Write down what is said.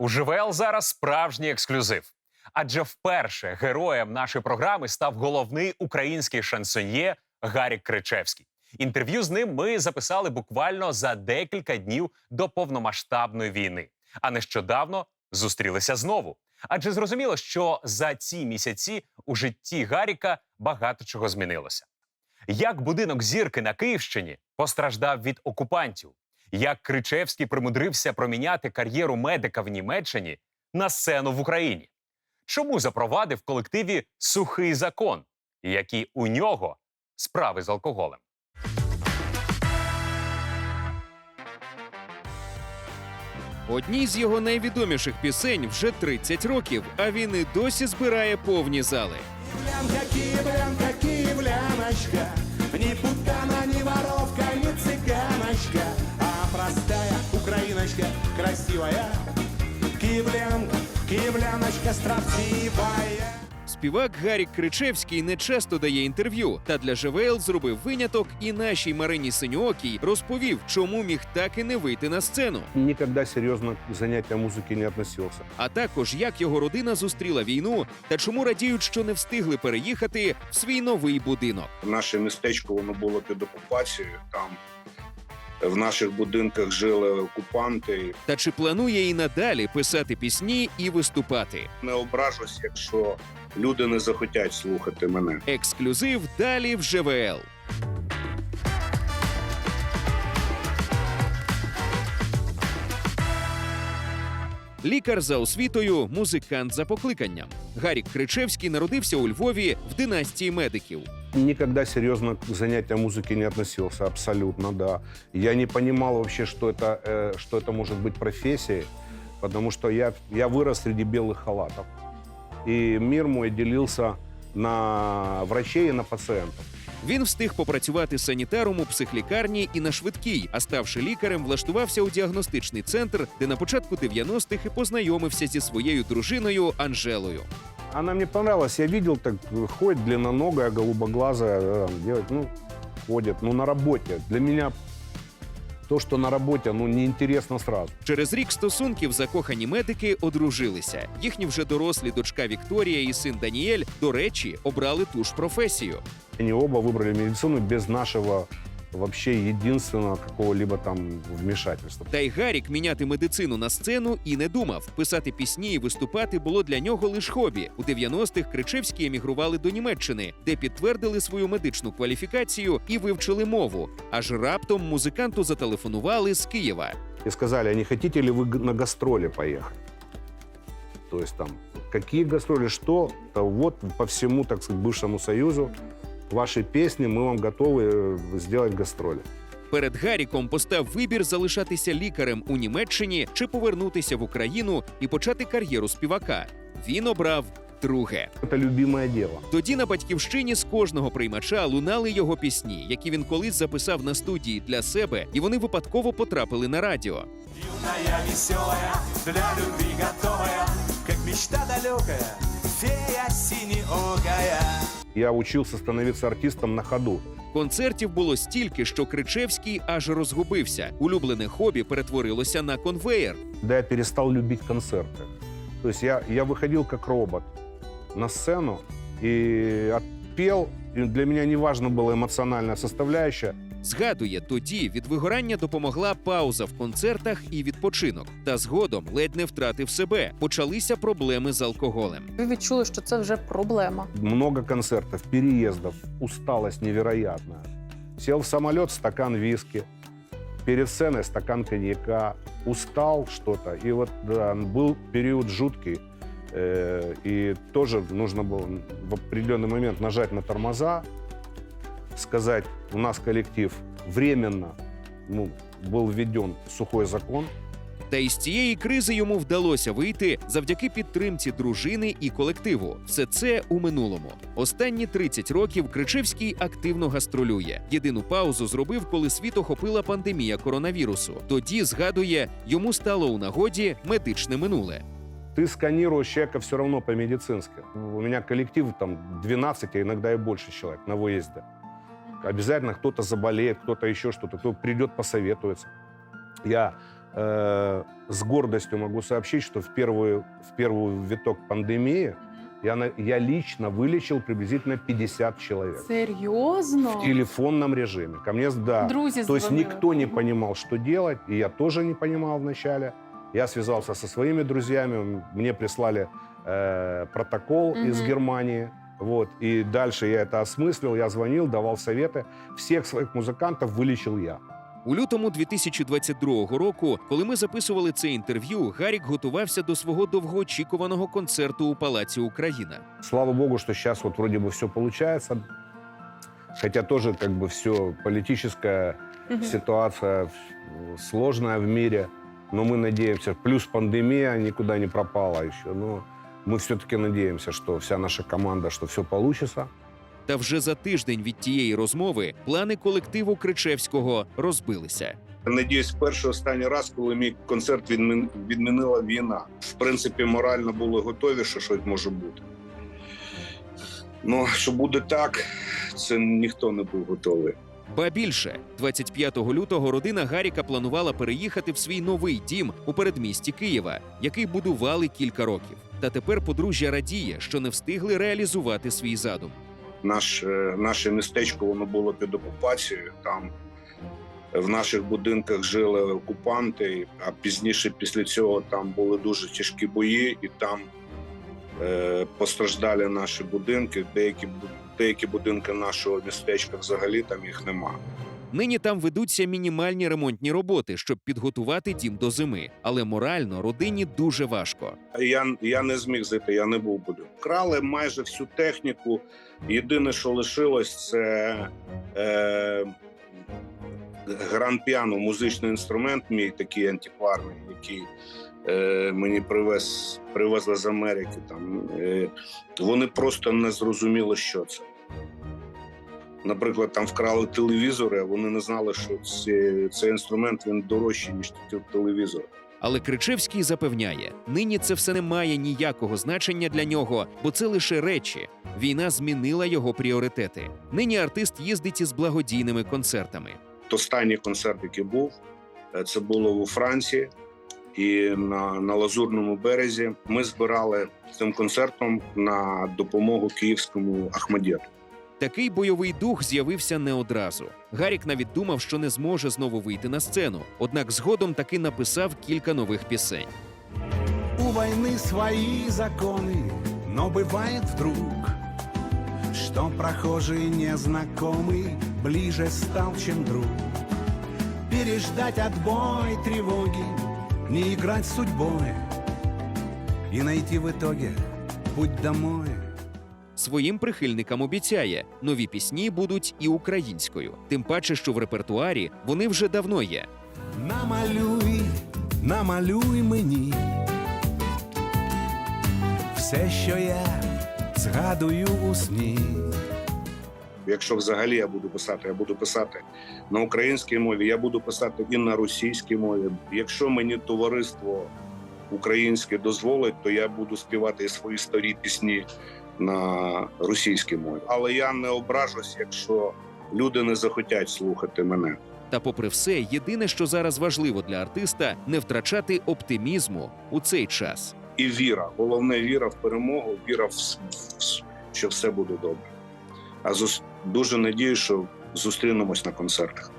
У ЖВЛ зараз справжній ексклюзив. Адже вперше героєм нашої програми став головний український шансоньє Гарік Кричевський. Інтерв'ю з ним ми записали буквально за декілька днів до повномасштабної війни. А нещодавно зустрілися знову. Адже зрозуміло, що за ці місяці у житті Гаріка багато чого змінилося. Як будинок зірки на Київщині постраждав від окупантів, як Кричевський примудрився проміняти кар'єру медика в Німеччині на сцену в Україні. Чому запровадив в колективі сухий закон, які у нього справи з алкоголем? Одній з його найвідоміших пісень вже 30 років, а він і досі збирає повні зали. Не путана, не воровка, красивая Киевлянка, киевляночка строптивая Співак Гарік Кричевський не часто дає інтерв'ю, та для ЖВЛ зробив виняток і нашій Марині Синьоокій розповів, чому міг так і не вийти на сцену. Никогда серьезно к занятиям музыки не относился. А також як його родина зустріла війну та чому радіють, що не встигли переїхати в свій новий будинок. Наше містечко воно було під окупацією. Там в наших будинках жили окупанти. Та чи планує і надалі писати пісні і виступати? Не ображусь, якщо люди не захотять слухати мене. Ексклюзив далі в ЖВЛ. Лікар за освітою, музикант за покликанням. Гарік Кричевський народився у Львові в династії медиків Никогда серьезно к занятиям музыки не относился, абсолютно, да. Я не понимал вообще, что это, э, что это может быть профессией, потому что я, я вырос среди белых халатов. И мир мой делился на врачей и на пациентов. Він встиг попрацювати санітаром у психлікарні і на швидкій, а ставши лікарем, влаштувався у діагностичний центр, де на початку 90-х і познайомився зі своєю дружиною Анжелою. Она мне понравилась. Я видел, так э, ходит длинноногая, голубоглазая, э, девочка, ну, ходит, ну, на работе. Для меня то, что на работе, ну, неинтересно сразу. Через рік стосунків закохані медики одружилися. Їхні вже дорослі дочка Вікторія і син Даніель, до речі, обрали ту ж професію. Они оба выбрали медицину без нашего вообще единственного какого-либо там вмешательства. Та й Гарік міняти медицину на сцену і не думав. Писати пісні і виступати було для нього лише хобі. У 90-х Кричевські емігрували до Німеччини, де підтвердили свою медичну кваліфікацію і вивчили мову. Аж раптом музиканту зателефонували з Києва. И сказали, а не хотите ли вы на гастроли поехать? То есть там, какие гастроли, что? То вот по всему, так сказать, бывшему Союзу ваши песни, мы вам готовы э, сделать гастроли. Перед Гаріком постав вибір залишатися лікарем у Німеччині чи повернутися в Україну і почати кар'єру співака. Він обрав друге. Это любимое дело. Тоді на батьківщині з кожного приймача лунали його пісні, які він колись записав на студії для себе, і вони випадково потрапили на радіо. Юная, веселая, для любви готовая Как мечта далекая, фея синеокая Я учился становиться артистом на ходу. Концертів було стільки, що Кричевський аж розгубився. Улюблене хобі перетворилося на конвеєр. Когда я перестал любить концерты. То есть я, я выходил как робот на сцену и отпел. И для меня не важно была эмоциональная составляющая. Згадує, тоді від вигорання допомогла пауза в концертах і відпочинок. Та згодом ледь не втратив себе. Почалися проблеми з алкоголем. Ви відчули, що це вже проблема. Много концертов, переездов, усталость невероятная. Сел в самолет, стакан виски. Перед сценой стакан коньяка. Устал что-то. И вот да, был период жуткий. Э, И тоже нужно было в определенный момент нажать на тормоза, сказать, у нас коллектив временно ну, был введен сухой закон, Та із цієї кризи йому вдалося вийти завдяки підтримці дружини і колективу. Все це у минулому. Останні 30 років Кричевський активно гастролює. Єдину паузу зробив, коли світ охопила пандемія коронавірусу. Тоді згадує, йому стало у нагоді медичне минуле. ты сканируешь человека все равно по-медицински. У меня коллектив там 12, а иногда и больше человек на выезде. Обязательно кто-то заболеет, кто-то еще что-то, кто придет посоветуется. Я э, с гордостью могу сообщить, что в первую, в первую виток пандемии я, я лично вылечил приблизительно 50 человек. Серйозно? В телефонном режиме. Ко мне, да. Друзі То есть никто не понимал, что делать, и я тоже не понимал вначале. Я связался со своими друзьями, мне прислали э, протокол из Мгм. Германии. Вот, и дальше я это осмыслил, я звонил, давал советы. Всех своих музыкантов вылечил я. У лютому 2022 року, коли ми записували це інтерв'ю, Гарік готувався до свого довгоочікуваного концерту у Палаці Україна. Слава богу, что сейчас вот вроде бы все получается. Хотя тоже как бы все политическая Мгм. ситуация э, сложная в мире, но мы надеемся. Плюс пандемия никуда не пропала еще. Но мы все-таки надеемся, что вся наша команда, что все получится. Та вже за тиждень від тієї розмови плани колективу Кричевського розбилися. Надіюсь, перший останній раз, коли мій концерт відмін... відмінила війна. В принципі, морально були готові, що щось може бути. Ну, що буде так, це ніхто не був готовий. Ба більше, 25 лютого родина Гаріка планувала переїхати в свій новий дім у передмісті Києва, який будували кілька років. Та тепер подружжя радіє, що не встигли реалізувати свій задум. Наш, е, наше містечко воно було під окупацією. Там в наших будинках жили окупанти, а пізніше після цього там були дуже тяжкі бої, і там е, постраждали наші будинки. Деякі, деякі будинки нашого містечка взагалі там їх нема. Нині там ведуться мінімальні ремонтні роботи, щоб підготувати дім до зими. Але морально родині дуже важко. Я, я не зміг зайти, я не був буду. Крали майже всю техніку. Єдине, що лишилось, це е, гран-піано, музичний інструмент, мій такий антикварний, який е, мені привез, привезли з Америки. Там, е, вони просто не зрозуміли, що це. Наприклад, там вкрали телевізори, а вони не знали, що ці, цей інструмент він дорожчий, ніж телевізор. Але Кричевський запевняє, нині це все не має ніякого значення для нього, бо це лише речі. Війна змінила його пріоритети. Нині артист їздить із благодійними концертами. Останній концерт, який був, е, це було у Франції і на, на Лазурному березі. Ми збирали цим концертом на допомогу київському Ахмадєту. Такий бойовий дух з'явився не одразу. Гарік навіть думав, що не зможе знову вийти на сцену. Однак згодом таки написав кілька нових пісень. У войны свои законы, но бывает вдруг, Что прохожий незнакомый ближе стал, чем друг. Переждать отбой тревоги, не играть судьбой И найти в итоге путь домой. Своїм прихильникам обіцяє, нові пісні будуть і українською. Тим паче, що в репертуарі вони вже давно є. Намалюй, намалюй мені все, що я згадую у сні. Якщо взагалі я буду писати, я буду писати на українській мові, я буду писати і на російській мові. Якщо мені товариство українське дозволить, то я буду співати і свої старі пісні на російській мові. Але я не ображусь, якщо люди не захотять слухати мене. Та, попри все, єдине, що зараз важливо для артиста, не втрачати оптимізму у цей час. І віра. Головне віра в перемогу, віра в що все буде добре. А зус- дуже надію, що зустрінемось на концертах.